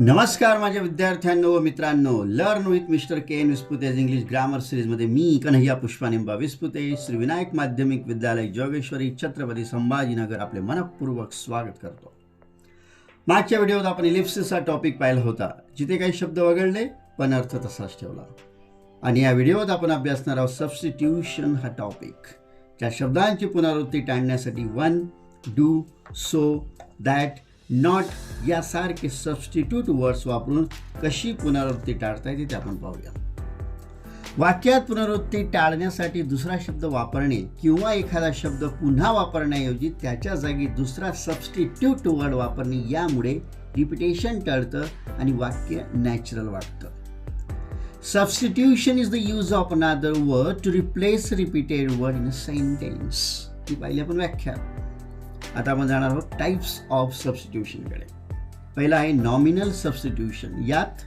नमस्कार माझ्या विद्यार्थ्यांनो व मित्रांनो. Learn with mister K N Vispute's English grammar सिरीजमध्ये मी कन्हैया पुष्पानिंबा विस्पुते श्री विनायक माध्यमिक विद्यालय जोगेश्वरी छत्रपती संभाजीनगर आपले मनपूर्वक स्वागत करतो. मागच्या व्हिडिओत आपण इलिप्सिसचा टॉपिक पाहिला होता जिथे काही शब्द वगळले पण अर्थ तसाच ठेवला. आणि या व्हिडिओत आपण अभ्यासणार आहोत सबस्टिट्यूशन हा टॉपिक त्या शब्दांची पुनरावृत्ती टाळण्यासाठी one do so that not यासारखे सबस्टिट्यूट वर्ड्स वापरून कशी पुनरावृत्ती टाळता येते ते आपण पाहूया. वाक्यात पुनरावृत्ती टाळण्यासाठी दुसरा शब्द वापरणे किंवा एखादा शब्द पुन्हा वापरण्याऐवजी त्याच्या जागी दुसरा सबस्टिट्यूट वर्ड वापरणे यामुळे रिपिटेशन टळतं आणि वाक्य नॅचरल वाटतं. Substitution is the use of another word to replace repeated word in a sentence ती पाहिली आपण व्याख्या. आता आपण जाणार आहोत टाईप्स ऑफ सबस्टिट्यूशनकडे पहिला आहे नॉमिनल सबस्टिट्यूशन यात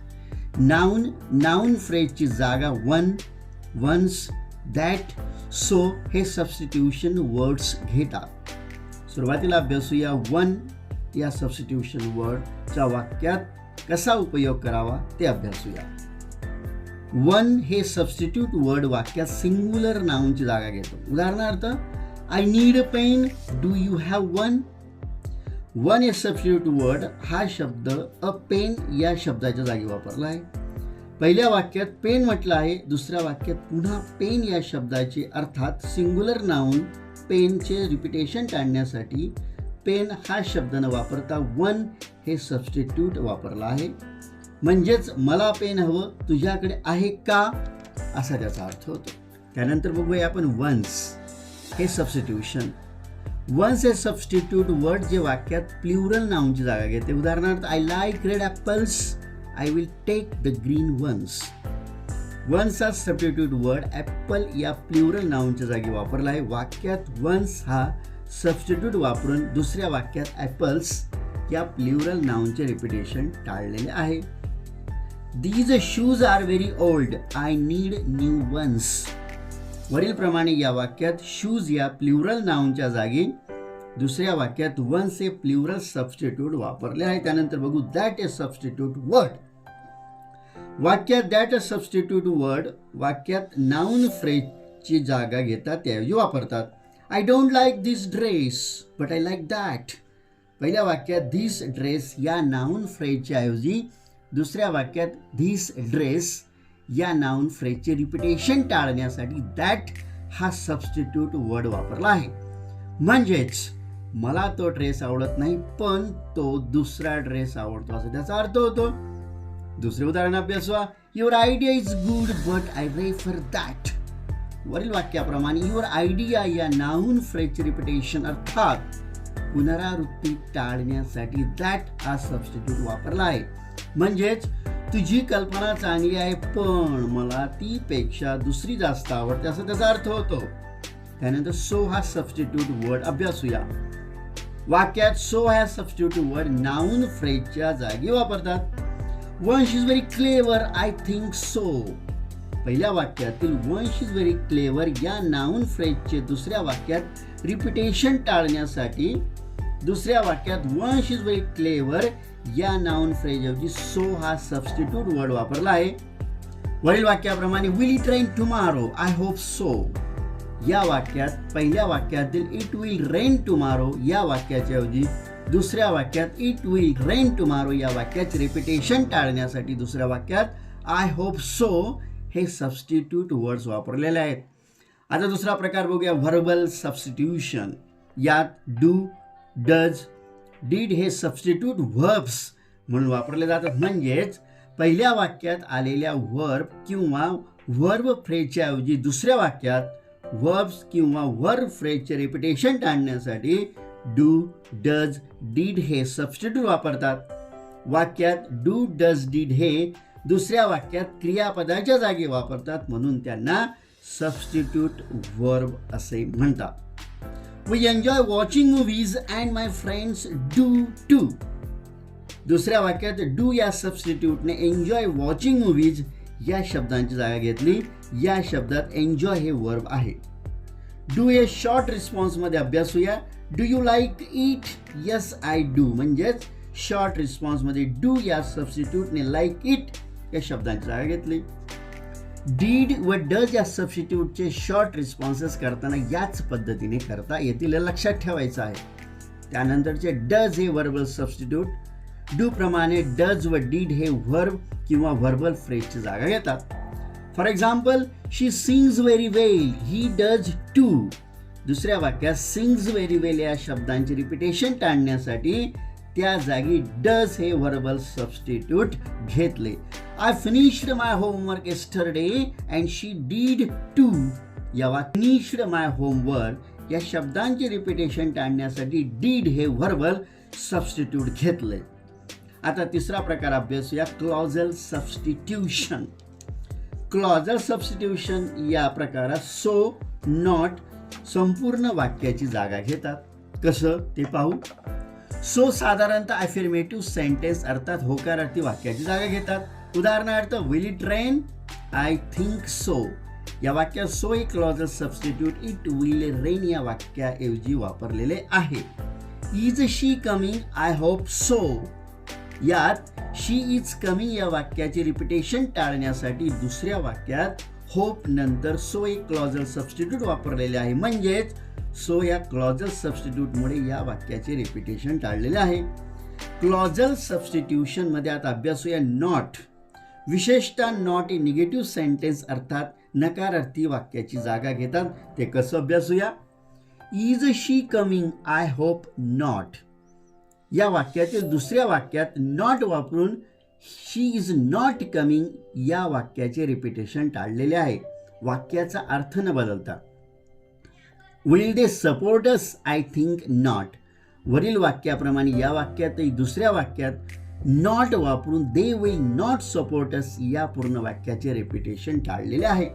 नाऊन नाऊन फ्रेजची जागा वन वन्स दॅट सो हे सबस्टिट्यूशन वर्ड्स घेतात. सुरुवातीला अभ्यासूया वन या सबस्टिट्यूशन वर्डचा वाक्यात कसा उपयोग करावा ते अभ्यासूया. वन हे सबस्टिट्यूट वर्ड वाक्यात सिंग्युलर नाऊनची जागा घेतो. उदाहरणार्थ I need a pen do you have one one a substitute word हा शब्द अ पेन या शब्दाच्या जागी वापरला आहे. पहिल्या वाक्यात पेन म्हटलं आहे. दुसऱ्या वाक्यात पुन्हा पेन या शब्दाचे अर्थात सिंग्युलर नाऊन पेनचे रिपिटेशन टाळण्यासाठी पेन हा शब्द न वापरता वन हे सबस्टिट्यूट वापरला आहे. म्हणजेच मला पेन हवं तुझ्याकडे आहे का? असा त्याचा अर्थ होतो. त्यानंतर बघूया आपण वन्स हे substitution ones a substitute word जे वाक्यात प्ल्युरल नाऊनची जागा घेते. उदाहरणार्थ I like red apples I will take the green ones ones हा सबस्टिट्यूट वर्ड ॲपल या प्ल्युरल नाऊनच्या जागी वापरला आहे. वाक्यात वन्स हा सबस्टिट्यूट वापरून दुसऱ्या वाक्यात ॲपल्स या प्ल्युरल नाऊनचे रिपिटेशन टाळलेले आहे. These shoes are very old I need new ones वरीलप्रमाणे या वाक्यात शूज या प्ल्युरल नाऊनच्या जागी दुसऱ्या वाक्यात वन्स ए प्ल्युरल सबस्टिट्यूट वापरले आहे. त्यानंतर बघू दॅट ए सबस्टिट्यूट वर्ड वाक्यात दॅट अ सबस्टिट्यूट वर्ड वाक्यात नाऊन फ्रेजची जागा घेतात त्याऐवजी वापरतात. I don't like this dress but I like that पहिल्या वाक्यात धिस ड्रेस या नाऊन फ्रेजच्या ऐवजी दुसऱ्या वाक्यात धिस ड्रेस या नाऊन फ्रेजचे रिपिटेशन टाळण्यासाठी दॅट हा सबस्टिट्यूट वर्ड वापरला आहे. म्हणजेच मला तो ड्रेस आवडत नाही पण तो दुसरा ड्रेस आवडतो असं त्याचा अर्थ होतो. दुसरे उदाहरण अभ्यासवा. Your idea is good but I refer that वरील वाक्याप्रमाणे युअर आयडिया या नाऊन फ्रेजचे रिपिटेशन अर्थात पुनरावृत्ती टाळण्यासाठी दॅट हा सबस्टिट्यूट वापरला आहे. म्हणजेच तुझी कल्पना चांगली आहे पण मला ती पेक्षा दुसरी जास्त आवडते असं त्याचा अर्थ होतो. त्यानंतर सो हा सबस्टिट्यूट वर्ड अभ्यासूया. वाक्यात सो हा सबस्टिट्यूट वर्ड नाऊन फ्रेजच्या जागी वापरतात. Vansh is very clever I think so पहिल्या वाक्यातील वंश इज व्हेरी क्लेवर या नाऊन फ्रेजचे दुसऱ्या वाक्यात रिपिटेशन टाळण्यासाठी दुसऱ्या वाक्यात वंश इज व्हेरी क्लेवर या नाउन फ्रेजऐवजी सो हा सबस्टिट्यूट वर्ड वापरला आहे. वरील वाक्याप्रमाणे will it rain tomorrow I hope so या वाक्यात पहिल्या वाक्यातील इट विल रेन टुमारो या वाक्याच्या ऐवजी दुसऱ्या वाक्यात इट विल रेन टुमारो या वाक्याचे रिपिटेशन टाळण्यासाठी दुसऱ्या वाक्यात आय होप सो हे सबस्टिट्यूट वर्ड्स वापरलेले आहेत. आता दुसरा प्रकार बघूया व्हर्बल सबस्टिट्यूशन यात डू डज डीड हे सबस्टिट्यूट व्हर्ब्स म्हणून वापरले जातात. म्हणजेच पहिल्या वाक्यात आलेल्या व्हर्ब किंवा वर्ब फ्रेजच्या ऐवजी दुसऱ्या वाक्यात वर्ब्स किंवा व्हर्ब फ्रेजचे रेपिटेशन टाळण्यासाठी डू डज डीड हे सबस्टिट्यूट वापरतात. वाक्यात डू डज डीड हे दुसऱ्या वाक्यात क्रियापदाच्या जागी वापरतात म्हणून त्यांना सबस्टिट्यूट वर्ब असे म्हणतात. We enjoy watching movies and my friends do too दुसऱ्या वाक्यात डू या सबस्टिट्यूटने एन्जॉय वॉचिंग मूवीज या शब्दांची जागा घेतली. या शब्दात एन्जॉय हे वर्ब आहे. डू ए शॉर्ट रिस्पॉन्समध्ये अभ्यासूया do you like it yes I do म्हणजेच शॉर्ट रिस्पॉन्समध्ये डू या सबस्टिट्यूटने लाईक इट या शब्दांची जागा घेतली. डीड व डज या सबस्टिट्यूटचे शॉर्ट रिस्पॉन्सेस करताना याच पद्धतीने करता येतील लक्षात ठेवायचं आहे. त्यानंतरचे डज हे वर्बल सबस्टिट्यूट डू प्रमाणे डज व डीड हे व्हर्ब किंवा व्हर्बल फ्रेजची जागा घेतात. For example she sings very well he does too दुसऱ्या वाक्यात सिंग्स व्हेरी वेल या शब्दांचे रिपिटेशन टाळण्यासाठी त्या जागी डज हे व्हर्बल सबस्टिट्यूट घेतले. I finished my homework yesterday and she did too या फिनिश्ड माय होमवर्क या शब्दांचे रिपिटेशन टाळण्यासाठी डीड हे व्हर्बल सबस्टिट्यूट घेतले. आता तिसरा प्रकार अभ्यास या क्लॉजल सबस्टिट्यूशन क्लॉजल सबस्टिट्यूशन या प्रकारात सो नॉट संपूर्ण वाक्याची जागा घेतात. कसं? ते पाहू. सो साधारणतः अफिर्मेटिव्ह सेंटेन्स अर्थात होकारार्थी वाक्याची जागा घेतात. उदाहरणार्थ will it rain I think so या वाक्यात सो एक clause substitute it will rain या वाक्याऐवजी वापरलेले आहे. Is she coming I hope so यात शी इज कमिंग या वाक्याचे रिपिटेशन टाळण्यासाठी दुसऱ्या वाक्यात होप नंतर सो एक क्लॉजल सबस्टिट्यूट वापरलेले आहे. म्हणजेच सो या क्लॉजल सबस्टिट्यूटमुळे या वाक्याचे रिपिटेशन टाळलेले आहे. क्लॉजल सबस्टिट्यूशनमध्ये आता अभ्यासूया नॉट विशेषतः नॉट ए निगेटिव्ह सेंटेन्स अर्थात नकारार्थी वाक्याची जागा घेतात. ते कसं अभ्यासूया? Is she coming I hope not या वाक्याचे दुसऱ्या वाक्यात नॉट वापरून शी इज नॉट कमिंग या वाक्याचे रिपिटेशन टाळलेले आहे. वाक्याचा अर्थ न बदलता. Will they supports I think not वरील वाक्याप्रमाणे या वाक्यातही दुसऱ्या वाक्यात नॉट वापरून दे विल नॉट सपोर्टस या पूर्ण वाक्याचे रेप्युटेशन टाळलेले आहे.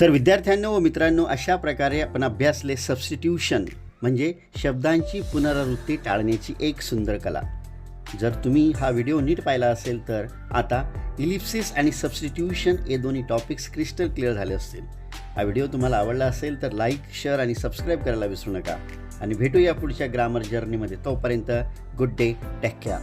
तर विद्यार्थ्यांनो व मित्रांनो अशा प्रकारे आपण अभ्यासले सबस्टिट्यूशन म्हणजे शब्दांची पुनरावृत्ती टाळण्याची एक सुंदर कला. जर तुम्ही हा व्हिडिओ नीट पाहिला असेल तर आता इलिप्सिस आणि सबस्टिट्यूशन हे दोन्ही टॉपिक्स क्रिस्टल क्लिअर झाले असतील. हा व्हिडिओ तुम्हाला आवडला असेल तर लाईक शेअर आणि सबस्क्राईब करायला विसरू नका. आणि भेटूया पुढच्या ग्रामर जर्नीमध्ये तोपर्यंत गुड डे टेक केअर